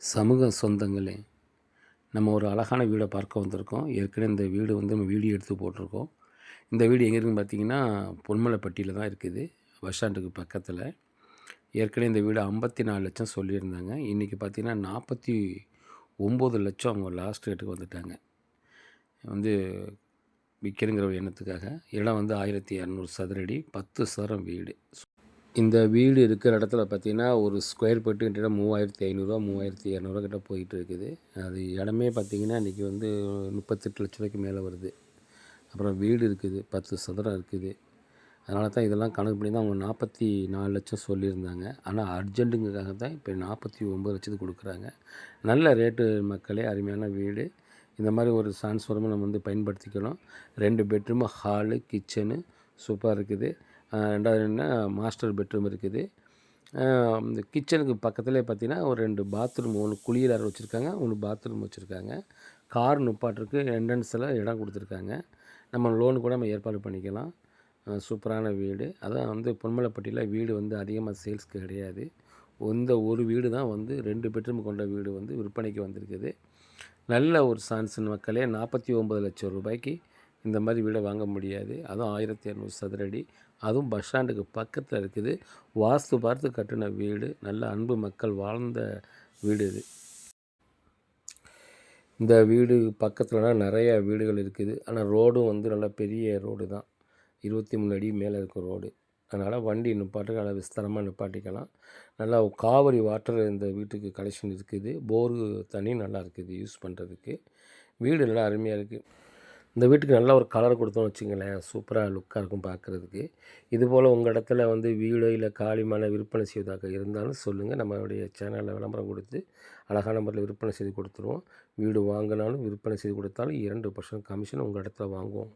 சமூக சொந்தங்களே நம்ம ஒரு அழகான வீடை பார்க்க வந்திருக்கோம். ஏற்கனவே இந்த வீடு வந்து நம்ம வீடியோ எடுத்து போட்டிருக்கோம். இந்த வீடு எங்கே இருக்குன்னு பார்த்தீங்கன்னா பொன்மலைப்பட்டியில் தான் இருக்குது. பஸ் ஸ்டாண்டுக்கு பக்கத்தில். ஏற்கனவே இந்த வீடு ஐம்பத்தி நாலு லட்சம் சொல்லியிருந்தாங்க. இன்றைக்கி பார்த்தீங்கன்னா நாற்பத்தி ஒம்பது லட்சம் அவங்க லாஸ்ட் ரேட்டுக்கு வந்துட்டாங்க. வந்து விற்கிறங்கிற ஒரு எண்ணத்துக்காக. இடம் வந்து ஆயிரத்தி இரநூறு சதுரடி பத்து சதுரம் வீடு. இந்த வீடு இருக்கிற இடத்துல பார்த்தீங்கன்னா ஒரு ஸ்கொயர் ஃபீட்டு கிட்ட மூவாயிரத்தி ஐநூறுரூவா மூவாயிரத்தி இரநூறுவா கிட்ட போயிட்டு இருக்குது அது இடமே பார்த்தீங்கன்னா இன்றைக்கி வந்து முப்பத்தெட்டு லட்ச ரூபாய்க்கு மேலே வருது. அப்புறம் வீடு இருக்குது பத்து சதுரம் இருக்குது. அதனால தான் இதெல்லாம் கணக்கு பண்ணி தான் அவங்க நாற்பத்தி நாலு லட்சம் சொல்லியிருந்தாங்க. ஆனால் அர்ஜென்ட்டுங்கிறதுக்காக தான் இப்போ நாற்பத்தி ஒம்பது லட்சத்துக்கு கொடுக்குறாங்க. நல்ல ரேட்டு மக்களே அருமையான வீடு. இந்த மாதிரி ஒரு சான்ஸ்ஃபார்மை நம்ம வந்து பயன்படுத்திக்கணும். ரெண்டு பெட்ரூமு ஹாலு கிச்சனு சூப்பராக இருக்குது. ரெண்டாவது என்ன? மாஸ்டர் பெட்ரூம் இருக்குது. இந்த கிச்சனுக்கு பக்கத்தில் பார்த்தீங்கன்னா ஒரு ரெண்டு பாத்ரூம் ஒன்று குளியலறை வச்சுருக்காங்க ஒன்று பாத்ரூம் வச்சுருக்காங்க. கார் நுப்பாட்டுருக்கு என்ட்ரன்ஸில் இடம் கொடுத்துருக்காங்க. நம்ம லோனு கூட நம்ம ஏற்பாடு பண்ணிக்கலாம். சூப்பரான வீடு. அதான் வந்து பொன்மலைப்பட்டியில் வீடு வந்து அதிகமாக சேல்ஸ்க்கு கிடையாது. இந்த ஒரு வீடு தான் வந்து ரெண்டு பெட்ரூம் கொண்ட வீடு வந்து விற்பனைக்கு வந்திருக்குது. நல்ல ஒரு சான்ஸ் மக்களே. நாற்பத்தி ஒம்பது லட்சம் ரூபாய்க்கு இந்த மாதிரி வீடை வாங்க முடியாது. அதுவும் ஆயிரத்தி இரநூறு சதுரடி அதுவும் பஸ் ஸ்டாண்டுக்கு பக்கத்தில் இருக்குது. வாஸ்து பார்த்து கட்டின வீடு. நல்ல அன்பு மக்கள் வாழ்ந்த வீடு இது. இந்த வீடு பக்கத்துலலாம் நிறையா வீடுகள் இருக்குது. ஆனால் ரோடும் வந்து நல்ல பெரிய ரோடு தான். இருபத்தி மூணு அடி மேலே இருக்கும் ரோடு. அதனால் வண்டி நிப்பாட்டுக்கு நல்லா விஸ்தாரமாக நிப்பாட்டிக்கலாம். நல்லா காவிரி வாட்டர் இந்த வீட்டுக்கு கலெக்ஷன் இருக்குது. போரு தண்ணி நல்லா இருக்குது யூஸ் பண்ணுறதுக்கு வீடு நல்லா அருமையாக இருக்குது இந்த வீட்டுக்கு நல்ல ஒரு கலர் கொடுத்தோம்னு வச்சுங்களேன் சூப்பராக லுக்காக இருக்கும் பார்க்குறதுக்கு. இதுபோல் உங்கள் இடத்துல வந்து வீடோ இல்லை காலிமான விற்பனை செய்வதாக இருந்தாலும் சொல்லுங்கள் நம்மளுடைய சேனலில் விளம்பரம் கொடுத்து அழகான முறையில் விற்பனை செய்து கொடுத்துருவோம். வீடு வாங்கினாலும் விற்பனை செய்து கொடுத்தாலும் இரண்டு பர்சன்ட் கமிஷன் உங்கள் இடத்துல வாங்குவோம்.